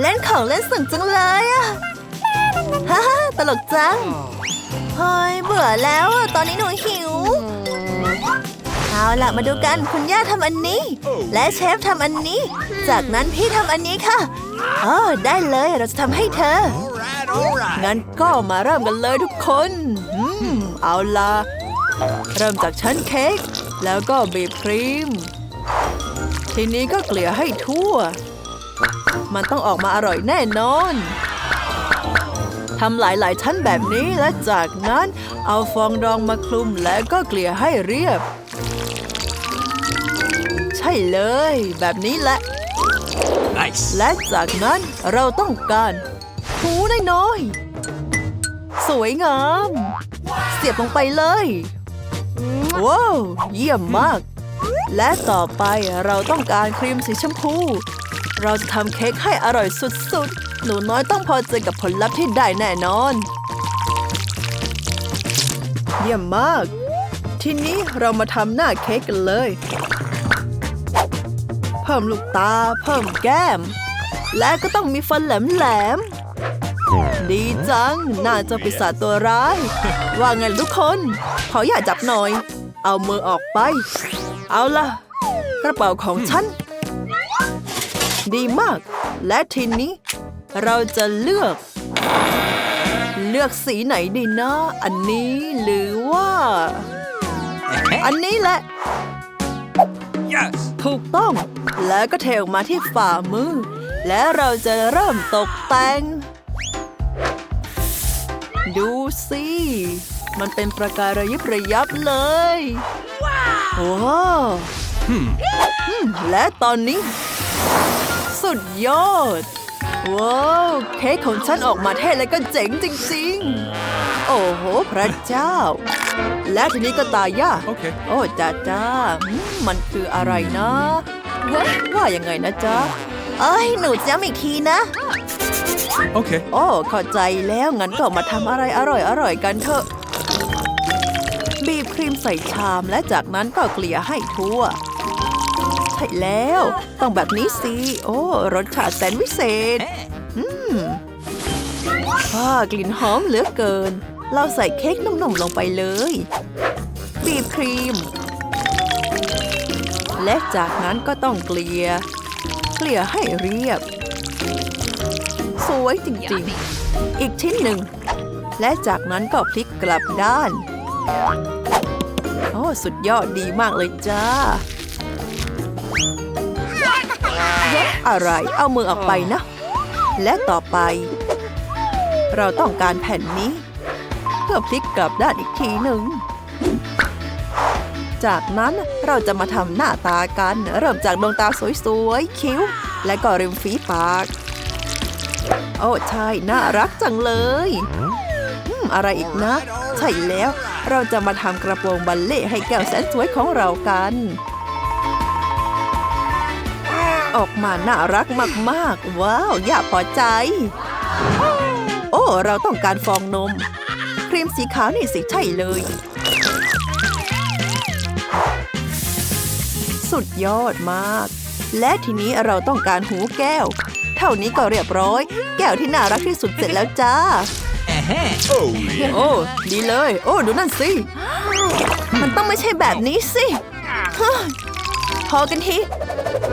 เล่นของเล่นสนุกจังเลยอะฮ่าฮ่าตลกจังเฮ้ยเบื่อแล้วตอนนี้หนูหิว เอาล่ะมาดูกันคุณย่าทำอันนี้ และเชฟทำอันนี้ จากนั้นพี่ทำอันนี้ค่ะอ๋อได้เลยเราจะทำให้เธอ right, right. งั้นก็มาเริ่มกันเลยทุกคนอืมเอาล่ะเริ่มจากชั้นเค้กแล้วก็บีบครีม ทีนี้ก็เกลี่ยให้ทั่ว มันต้องออกมาอร่อยแน่นอนทำหลายๆชั้นแบบนี้และจากนั้นเอาฟองดองมาคลุมแล้วก็เกลี่ยให้เรียบ ใช่เลย แบบนี้แหละ Nice. และจากนั้นเราต้องการหูน้อยๆสวยงาม เสียบลงไปเลยว้าวเยี่ยมมาก และต่อไปเราต้องการครีมสีชมพู เราจะทำเค้กให้อร่อยสุดๆ หนูน้อยต้องพอใจกับผลลัพธ์ที่ได้แน่นอน เยี่ยมมาก ทีนี้เรามาทำหน้าเค้กกันเลย เพิ่มลูกตา เพิ่มแก้ม และก็ต้องมีฟันแหลมๆ ดีจัง น่าจะปีศาจตัวร้าย ว่าไงทุกคน ขออย่าจับหน่อย เอามือออกไป เอาล่ะ กระเป๋าของฉัน ดีมาก และทีนี้ เราจะเลือก เลือกสีไหนดีนะ อันนี้หรือว่า อันนี้แหละ Yes. ถูกต้อง แล้วก็เทออกมาที่ฝ่ามือ และเราจะเริ่มตกแต่ง ดูสิ มันเป็นประกายระยิบระยับเลย ว้าวอืมและตอนนี้ สุดยอด ว้าว เค้กของฉันออกมาเท่และก็เจ๋งจริงๆ โอ้โห พระเจ้า และทีนี้ก็ตายย่า Okay. โอ้จ้าจ้าอืมมันคืออะไรนะว่าว่ายังไงนะจ๊ะเอ้ย หนูย้ำอีกทีนะ Okay. โอ้เข้าใจแล้วงั้นก็มาทำอะไรอร่อยอร่อยๆกันเถอะ บีบครีมใส่ชามและจากนั้นก็เกลี่ยให้ทั่วใช่แล้ว ต้องแบบนี้สิ โอ้รสชาติแสนวิเศษ อืมว้ากลิ่นหอมเหลือเกิน เราใส่เค้กนุ่มๆลงไปเลยบีบครีม และจากนั้นก็ต้องเกลี่ย เกลี่ยให้เรียบ สวยจริงๆ อีกชิ้นหนึ่ง และจากนั้นก็พลิกกลับด้าน โอ้ สุดยอดดีมากเลยจ้า อะไรเอามือออกไปนะ และต่อไป เราต้องการแผ่นนี้ เพื่อพลิกกลับด้านอีกทีหนึ่ง จากนั้นเราจะมาทำหน้าตากัน เริ่มจากดวงตาสวยๆ คิ้ว และก็ริมฝีปาก โอ้ใช่ น่ารักจังเลยอะไรอีกนะ ใช่แล้ว เราจะมาทำกระโปรงบัลเล่ให้แก้วแสนสวยของเรากัน ออกมาน่ารักมากๆ ว้าว อย่าพอใจ โอ้ เราต้องการฟองนม ครีมสีขาวนี่สิใช่เลย สุดยอดมาก และทีนี้เราต้องการหูแก้ว เท่านี้ก็เรียบร้อย แก้วที่น่ารักที่สุดเสร็จแล้วจ้า Oh, yeah. โอ้ดีเลย โอ้ ดูนั่นสิ มันต้องไม่ใช่แบบนี้สิเฮ้ยพอกันที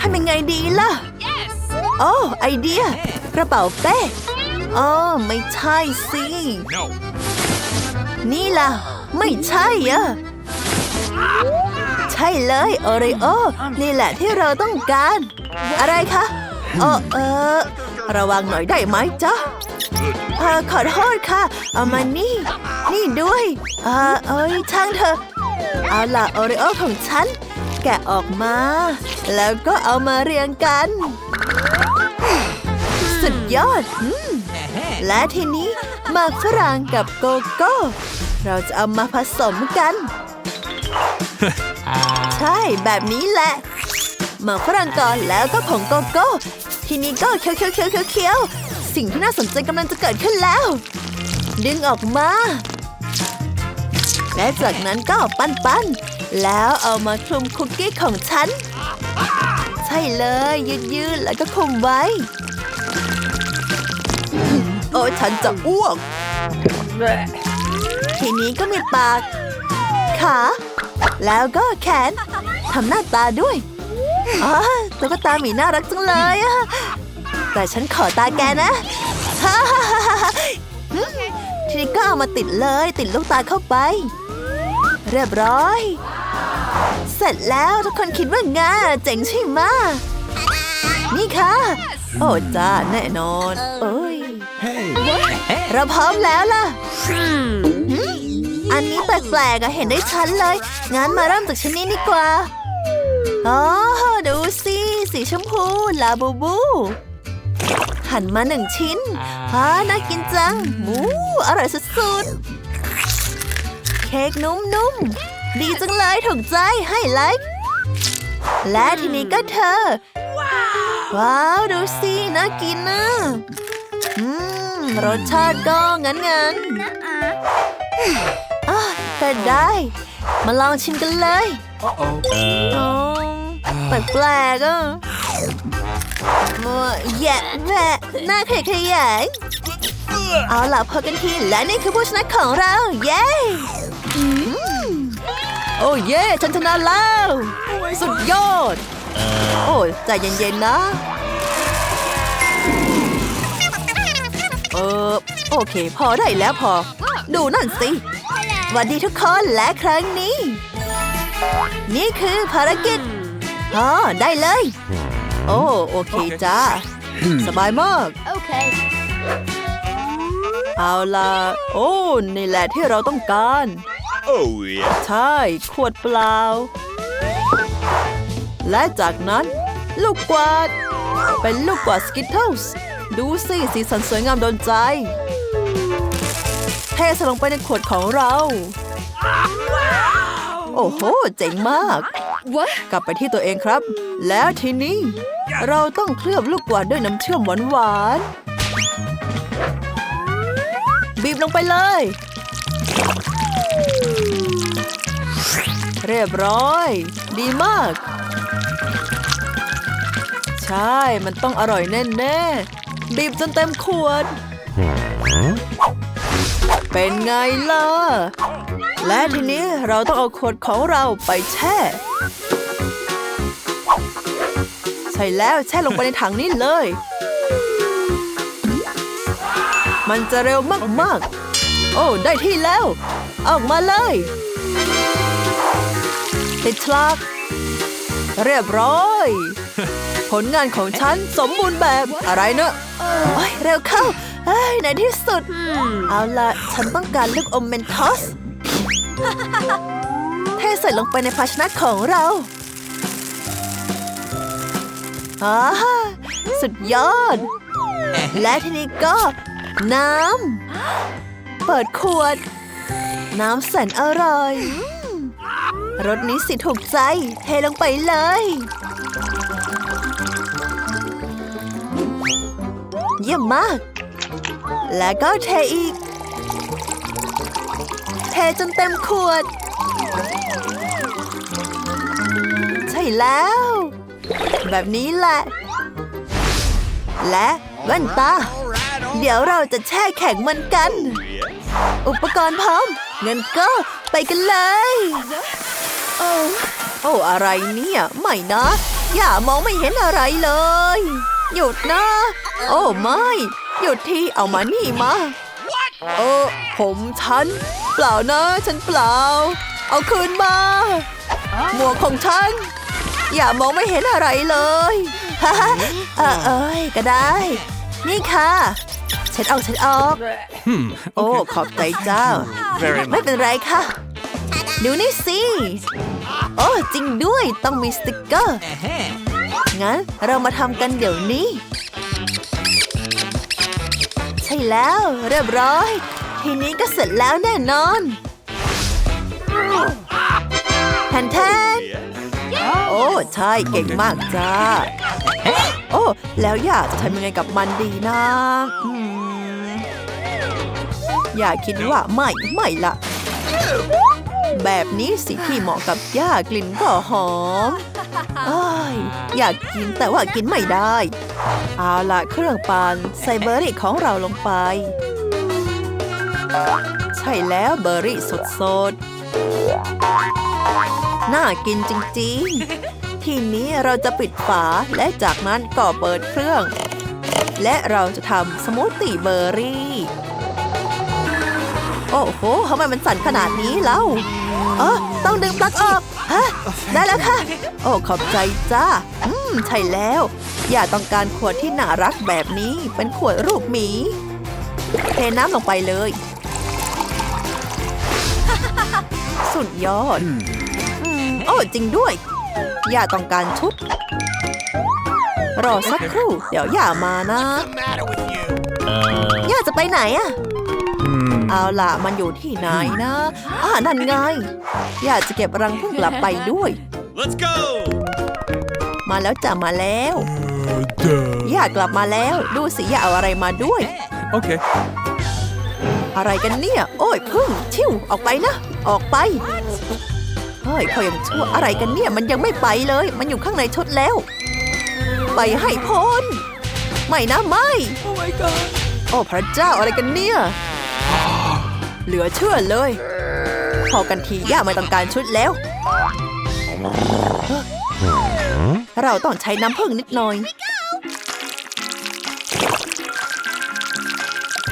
ทำยังไงดีล่ะ โอ้ไอเดีย กระเป๋าเป้อ๋อไม่ใช่สิ No. นี่ล่ะ ไม่ใช่อะใช่เลยโอริโอนี่แหละที่เราต้องการ อะไรคะเออเออ ระวังหน่อยได้ไหมจ๊ะเออขอโทษค่ะ เอามานี่ นี่ด้วยเออเอ้ยช่างเถอะเอาล่ะโอริโอของฉัน แกะออกมา แล้วก็เอามาเรียงกัน สุดยอดอืมและทีนี้หมากฝรั่งกับโกโก้ เราจะเอามาผสมกัน ใช่แบบนี้แหละ หมากฝรั่งก่อนแล้วก็ผงโกโก้ ทีนี้ก็เคี้ยวเคี้ยวเคี้ยวเคี้ยวเคี้ยวสิ่งที่น่าสนใจกำลังจะเกิดขึ้นแล้ว ดึงออกมา และจากนั้นก็ปั้นปั้นๆ แล้วเอามาคลุมคุกกี้ของฉัน ใช่เลยยืดยืดๆ แล้วก็คลุมไว้ โอ้ฉันจะอ้วก ทีนี้ก็มีปาก ขา แล้วก็แขน ทำหน้าตาด้วยอ๋อตุ๊กตาหมีน่ารักจังเลยอะแต่ฉันขอตาแกนะทีนี้ก็เอามาติดเลย ติดลูกตาเข้าไป เรียบร้อย เสร็จแล้วทุกคนคิดว่าไงเจ๋งใช่ไหมะนี่ค่ะ โอ้จ้าแน่นอน เอ้ย Hey. เราพร้อมแล้วล่ะหืมอันนี้แปลกๆอะเห็นได้ชัดเลย งั้นมาเริ่มจากชิ้นนี้ดีกว่า อ๋อ ดูสิ สีชมพู ลาบูบู หั่นมาหนึ่งชิ้นฮ่าน่ากินจังหมู อร่อยสุดๆ เค้กนุ่มๆ ดีจังเลยถูกใจให้ไลค์และทีนี้ก็เธอ ว้าว ดูสิน่ากินนะอืมรสชาติก็งั้นงั้นๆอะก็ได้ มาลองชิมกันเลย Uh oh. อ๋อแปลกๆอะมัวแย่แหวะหน้าขยขยงเอาล่ะพอกันทีและนี่คือผู้ชนะของเรา เย้อืม โอ้เย้ฉันชนะแล้ว สุดยอด โอ้ยใจเย็นๆนะ เออโอเค พอได้แล้วพอ ดูนั่นสิหวัสดีทุกคนและครั้งนี้ นี่คือภารกิจอ๋อได้เลย โอ้โอเคจ้า สบายมาก Okay. เอาล่ะ โอ้ นี่แหละที่เราต้องการ Oh yeah. ใช่ ขวดเปล่า และจากนั้น ลูกกวาด เป็นลูกกวาดสกิทเทิลส์ดูสิสีสันสวยงามโดนใจ เทใส่ลงไปในขวดของเรา โอ้โห เจ๋งมาก What? กลับไปที่ตัวเองครับ แล้วทีนี้ เราต้องเคลือบลูกกวาดด้วยน้ำเชื่อมหวานๆบีบลงไปเลย เรียบร้อย ดีมาก ใช่ มันต้องอร่อยแน่ๆบีบจนเต็มขวด เป็นไงล่ะ และทีนี้เราต้องเอาขวดของเราไปแช่ ใช่แล้วแช่ลงไปในถังนี้เลย มันจะเร็วมากๆ โอ้ ได้ที่แล้ว ออกมาเลย ติดฉลากเรียบร้อย ผลงานของฉันสมบูรณ์แบบอะไรเนอะโอ้ยเร็วเข้าเอ้ยในที่สุด เอาละฉันต้องการลูกอมเมนทอสเทใส่ลงไปในภาชนะของเราอ่าสุดยอด และทีนี้ก็ น้ำ เปิดขวด น้ำแสนอร่อยรสนี้สิถูกใจเทลงไปเลย เยี่ยมมาก และก็เทอีก เทจนเต็มขวด ใช่แล้ว แบบนี้แหละ และแว่นตา เดี๋ยวเราจะแช่แข็งมันกัน อุปกรณ์พร้อมเงั้นก็ไปกันเลย โอ้โอ้อะไรเนี่ยไม่นะ อย่ามองไม่เห็นอะไรเลย หยุดนะ โอ้ไม่ หยุดที่เอามานี่มาเออผมฉัน เปล่านะ ฉันเปล่า เอาคืนมาหมวกของฉัน อย่ามองไม่เห็นอะไรเลยฮ่าเออเอ้ยก็ได้ นี่ค่ะ เช็ดออกเช็ดออก Hmm. โอ้ขอบใจเจ้า Very ไม่ much. เป็นไรค่ะ ดูนี่สิโอ้จริงด้วยต้องมีสติกเกอร์ Uh-huh. งั้นเรามาทำกันเดี๋ยวนี้ ใช่แล้วเรียบร้อย ทีนี้ก็เสร็จแล้วแน่นอนแทนแทนโอ้ใช่เก่งมากจ้าโอ้ แล้วอยากจะทำยังไงกับมันดีนะอืม อย่าคิดว่าไม่ไม่ละ แบบนี้สิที่เหมาะกับย่ากลิ่นก็หอมอยอยากกินแต่ว่ากินไม่ได้ เอาละเครื่องปั่นใส่เบอร์รี่ของเราลงไป ใช่แล้วเบอร์รี่สดๆ น่ากินจริงๆ ทีนี้เราจะปิดฝาและจากนั้นก็เปิดเครื่อง และเราจะทำสมูทตี้เบอร์รี่ โอ้โหทำไมมันสั่นขนาดนี้เล่าเออต้องดึงปลั๊กออกฮะได้แล้วค่ะ โอ้ขอบใจจ้า อืม ใช่แล้ว อย่าต้องการขวดที่น่ารักแบบนี้ เป็นขวดรูปหมี เทน้ำลงไปเลย สุดยอดอืมโอ้จริงด้วย อย่าต้องการชุด รอสักครู่ เดี๋ยวอย่ามานะ matter with you? ย่าจะไปไหนอะ เอาล่ะมันอยู่ที่ไหนนะอ่านั่นไงย่าจะเก็บรังผึ้งกลับไปด้วย Let's go. มาแล้วจ้ะมาแล้วย่ากลับมาแล้ว ดูสิย่าเอาอะไรมาด้วย Okay. อะไรกันเนี่ย โอ้ยพึ่ง ชิวออกไปนะ ออกไปเฮ้ยเขายังชั่วอะไรกันเนี่ย มันยังไม่ไปเลย มันอยู่ข้างในชุดแล้ว ไปให้พ้น ไม่นะไม่ Oh my god. โอ้พระเจ้าอะไรกันเนี่ย เหลือเชื่อเลย พอกันทีย่าไม่ต้องการชุดแล้ว เราต้องใช้น้ำผึ้งนิดหน่อย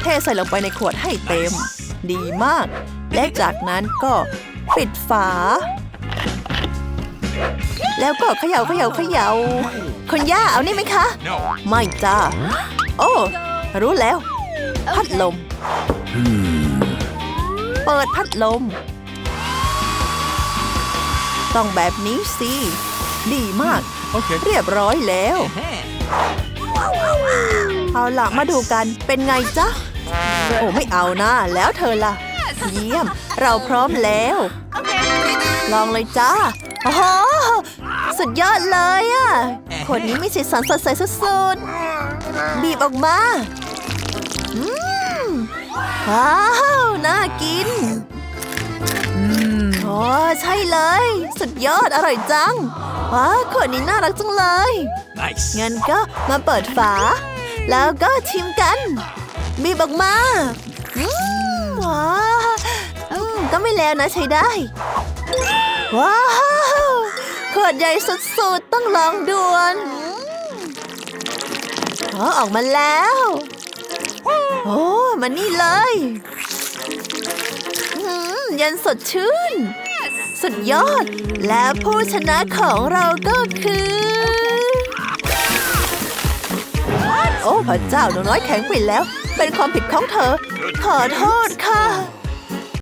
เทใส่ลงไปในขวดให้เต็ม ดีมาก และจากนั้นก็ปิดฝา แล้วก็เขย่าเขย่าเขย่าคุณย่าเอานี่ไหมคะ ไม่จ้า โอ้ รู้แล้ว พัดลม เปิดพัดลม ต้องแบบนี้สิ ดีมาก Okay. เรียบร้อยแล้ว เอาล่ะมาดูกันเป็นไงจ๊ะ โอ้ไม่เอานะ แล้วเธอล่ะ เยี่ยม เราพร้อมแล้ว ลองเลยจ้าโอ้โหสุดยอดเลยอะขวดนี้มีสีสันสดใสสุดๆ บีบออกมาอืม ว้าว น่ากินโอ้ใช่เลย สุดยอดอร่อยจัง ว้าวขวดนี้น่ารักจังเลย Nice. งั้นก็มาเปิดฝา แล้วก็ชิมกัน บีบออกมาอืมว้าวอืมก็ไม่แล้วนะใช้ได้ ว้าวขวดใหญ่สุดๆ ต้องลองด่วนอ๋อออกมาแล้ว โอ้มานี่เลยอืมเย็นสดชื่น สุดยอด และผู้ชนะของเราก็คือ โอ้พระเจ้าหนูน้อยแข็งไปแล้ว เป็นความผิดของเธอ ขอโทษค่ะ